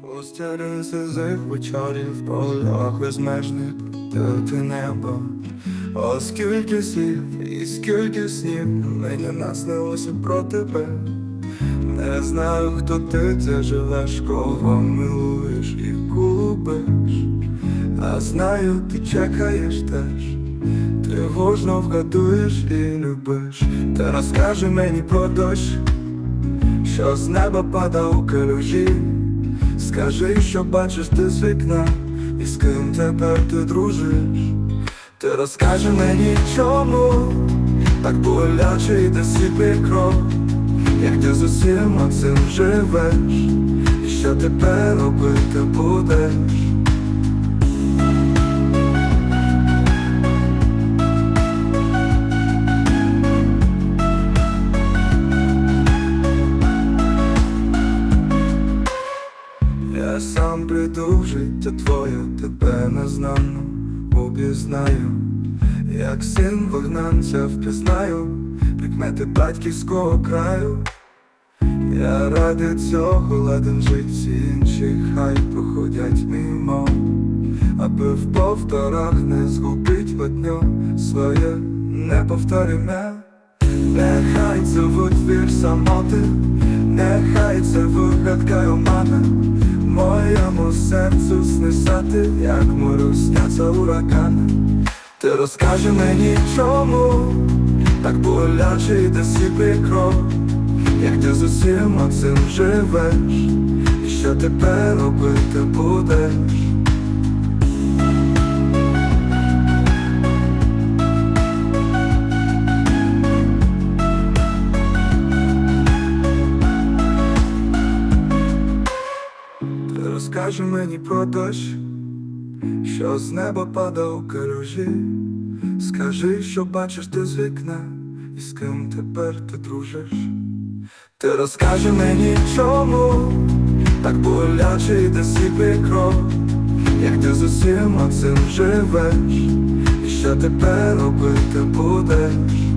Постери сизих вечорів в полях безмежних проти неба. О, скільки слів і скільки снів мені наснилося про тебе. Не знаю, хто ти це живеш, кого милуєш і купиш. А знаю, ти чекаєш теж, тривожно вгадуєш і любиш. Та розкажи мені про дощ, що з неба пада у калюжі. Скажи, що бачиш ти з вікна, і з ким тепер ти дружиш. Ти розкажи мені, чому так боляче йде світлий кров, як ти з усім цим живеш, і що тепер робити будеш. Прийду життя твоє, тебе незнано обізнаю, як син вигнанця впізнаю, прикмети батьківського краю. Я ради цього ладен жить, інші хай проходять мимо, аби в повторах не згубить водню своє неповториме. Сняться урагани Ти розкажи мені, чому так боляче йде світлий кров, як ти з усім цим живеш, і що тепер робити будеш? Ти мені про дощ, що з неба пада у калюжі. Скажи, що бачиш ти з вікна, і з ким тепер ти дружиш. Ти розкажи мені, чому так боляче йде світлий кров, як ти з усім цим живеш, і що тепер робити будеш.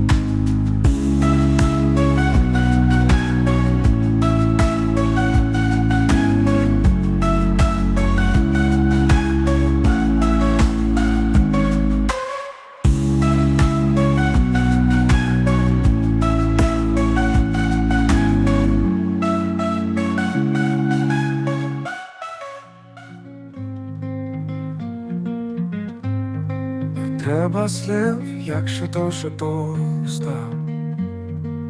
Треба слів, якщо душа пуста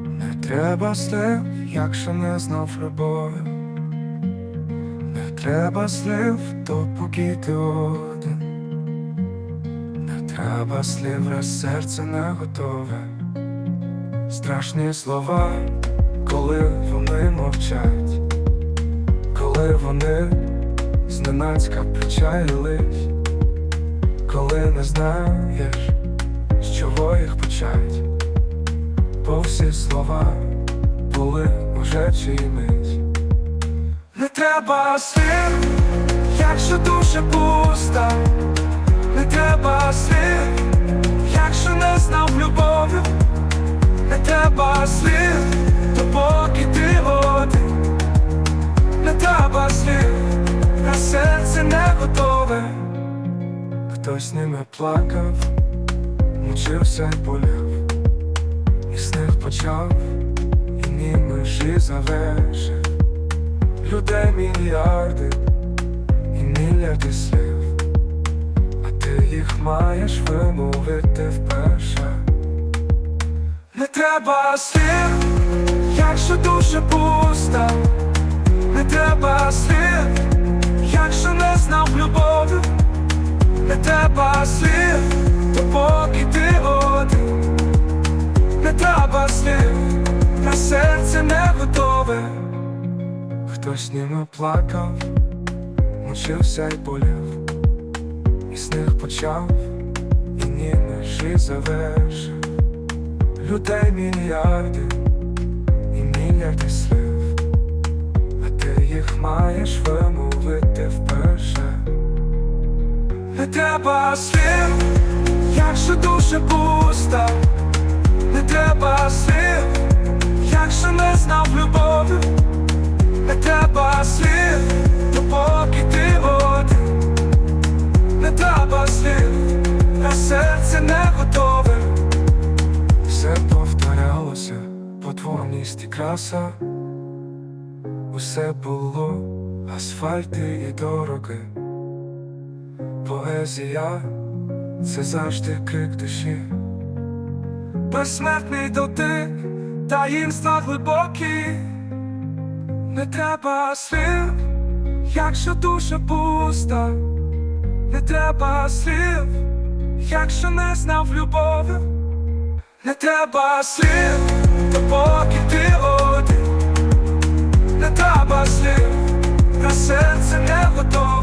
Не треба слів, якщо не знав любові Не треба слів, допоки ти один. Не треба слів, раз серце не готове. Страшні слова, коли вони мовчать, коли вони зненацька причаїлись коли не знаєш, з чого їх почать, бо всі слова були уже чиїмись. Не треба слів, якщо душа пуста, не треба слів, якщо не знав любові, не треба слів, допоки ти один, не треба слів, на серце не готове. Хтось ними плакав, мучився й болів, і з них почав, і ні межі завершив людей мільярди і мільярди слів, а ти їх маєш вимовити вперше. Не треба слів, якщо душа пуста, не треба слів, слів, на серце не готове. Хтось ними плакав, мучився й болів. І них почав, і ні межі завершив Людей мільярди і мільярди слів. А ти їх маєш вимовити вперше. Не треба слів, якщо душа пуста, треба слів, як же не знав любові, не тебе слів, допоки ну, ти води, не треба слів, на серце не готове, все повторялося, потворність і краса, усе було. Асфальти і дороги, поезія це завжди крик душі. Безсмертний дотик, таїнства глибокі, не треба слів, якщо душа пуста, не треба слів, якщо не знав любові, не треба слів, поки ти один, не треба слів, на серце не готове.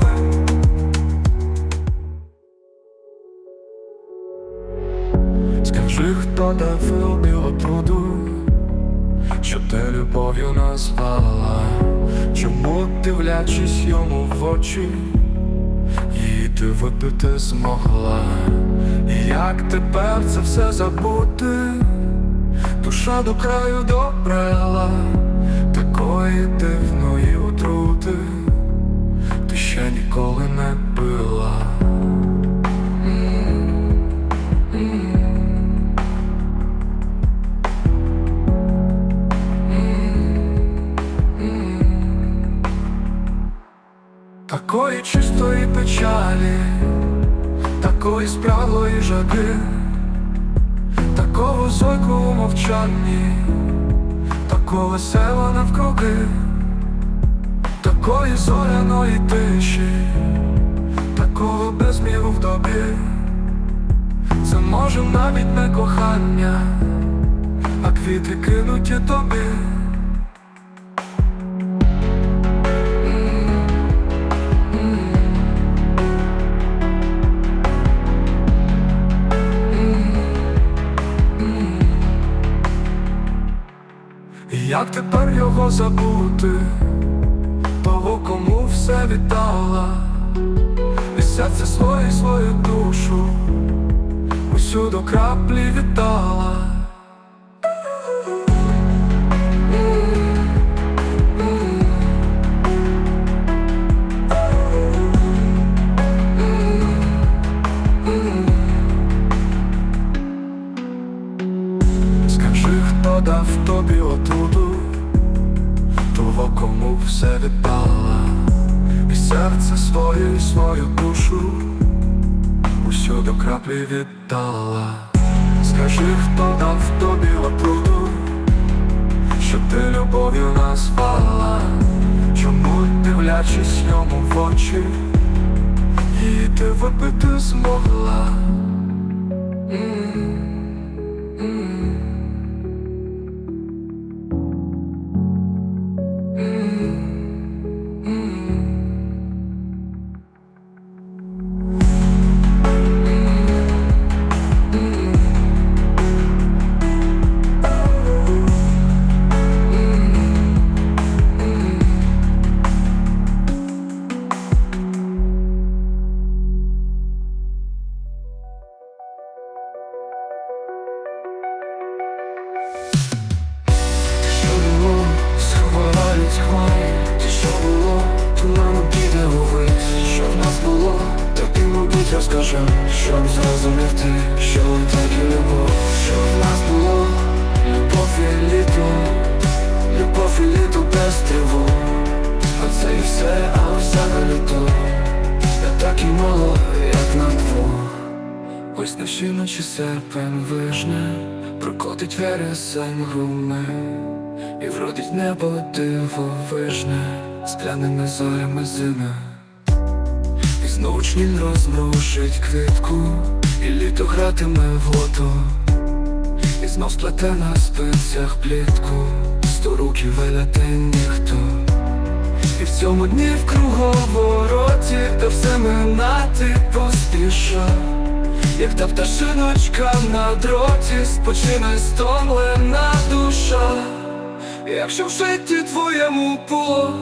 Скажи, хто дав біло пруду, що ти любов'ю назвала, чому дивлячись йому в очі, її ти випити змогла, і як тепер це все забути, душа до краю добрела, такої дивної отрути, Такої чистої печалі, такої спраглої жаги, такого зойку у мовчанні, такого весела навкруги, такої зоряної тиші, такого безміру в добі, це може навіть не кохання, а квіти кинуті тобі. Його забути, того, кому все віддала, і серце своє, свою душу, усю до краплі віддала. Кому все віддала, і серце своє, і свою душу, усю до краплі віддала. Скажи, хто дав тобі отруту, що ти любов'ю назвала, чому дивлячись йому в очі, і ти випити змогла. М. Що Не мало, як на двох Ось наші ночі серпень вишне Прокотить вересень груме І вродить небо дивовижне Скляними зорями зими І знову члін розмрушить квітку І літо гратиме в лото. І знов сплете на спицях плітку Сто років веляти ніхто і в цьому дні в круговороті, де все минати поспіша, як та пташиночка на дроті, спочине стомлена душа. Якщо в житті твоєму було,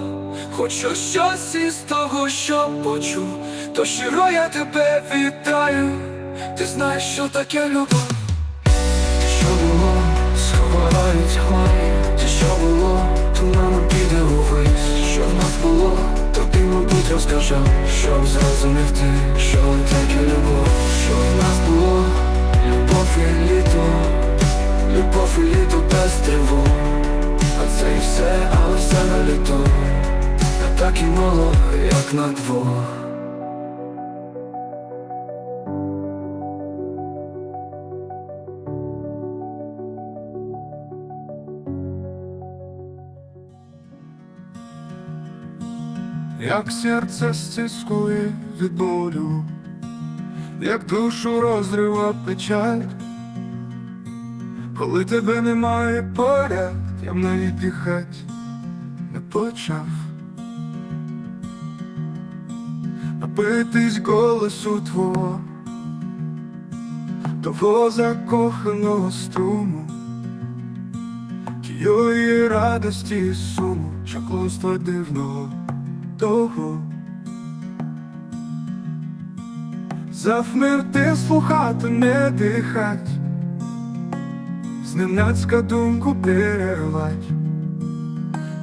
хоч щось із того, що почув, то щиро я тебе вітаю, ти знаєш, що таке любов. Що було, сховають хмари, увесь то тобі, мабуть, розкажу Щоб зрозумів ти, що таке любов. Що в нас було, любов і літо. Любов і літо без тривог. А Це і все, але все на літо. А так і мало, як на двох Як серце стискує від болю, як душу розрива печаль, коли тебе немає поряд, я б навіть дихать не почав. Напитись голосу твого, того закоханого струму, тієї радості і суму, чаклунства дивного того. Завмерти слухати, не дихать, зненацька думку перервать,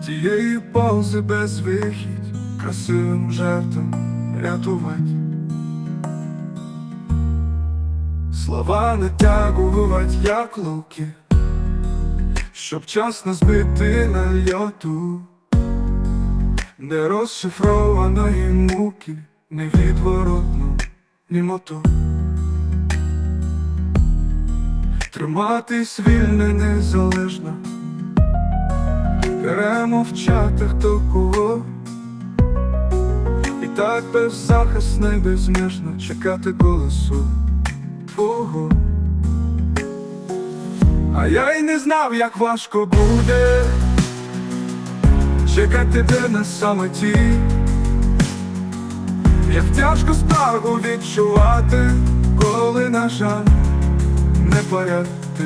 тієї паузи без вихідь, красивим жартом рятувать. Слова натягувати, як луки, щоб час не збити на льоту. Не розшифрованої муки, невідворотну німоту. Триматись вільно і незалежно, перемовчати хто кого, і так беззахисно і безмежно чекати голосу твого. А я й не знав, як важко буде чекати де на самоті, як тяжко спрагу відчувати, коли, на жаль, не поряд ти.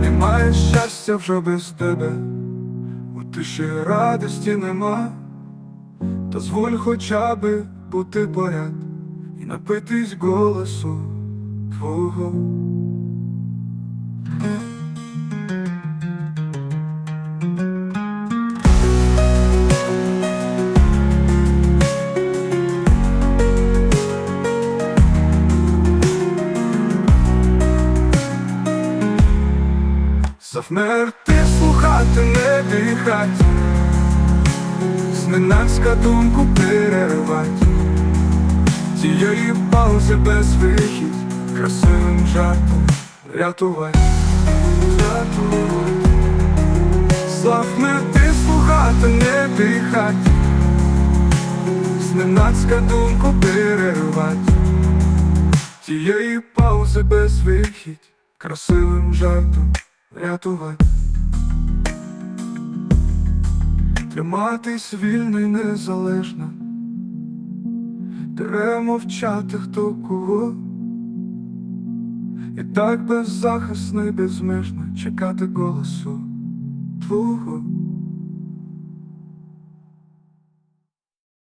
Немає щастя вже без тебе, у тиші радості нема, дозволь хоча би бути поряд напитись голосу твого. Завмерти слухати, не дихать, зненацька думку перервать Цієї паузи без вихід, красивим жартом рятувать, рятувать Завмерти слухати, не дихать, зненацька думку перервать. Тієї паузи без вихід, красивим жартом рятувать. Триматись вільно й незалежно Треба мовчати хто кого. І так беззахисно і безмежно чекати голосу твого